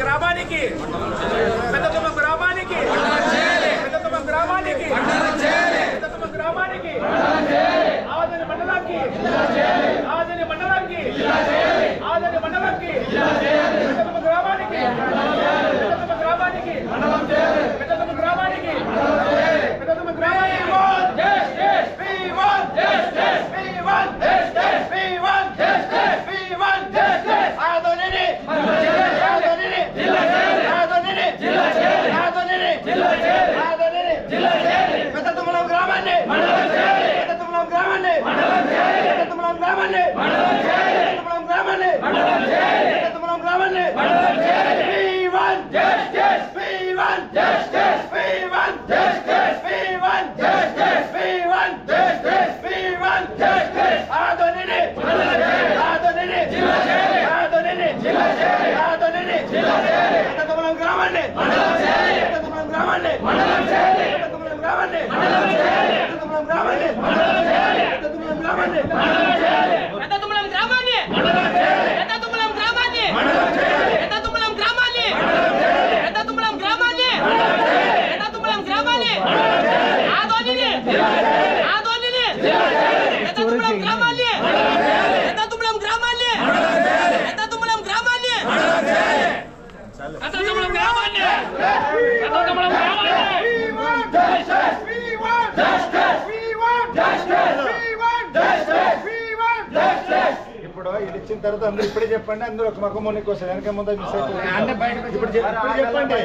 గ్రామానికి పెద్ద గ్రామాన్ని. గ్రామాన్ని. గ్రామాన్ని. గ్రామాన్ని. గ్రామాన్ని పెద్దతుమ్మలం గ్రామాన్ని పెద్దతుమ్మలం గ్రామాన్ని పెద్దతుమ్మలం గ్రామాన్ని పెద్దతుమ్మలం గ్రామాన్ని ఇప్పుడు ఇది ఇచ్చిన తర్వాత అందరూ ఇప్పుడే చెప్పండి. అందరూ ఒక మకం మొన్నకి వెనక ముందు మిస్ అయిపోతుంది. ఇప్పుడు చెప్పండి.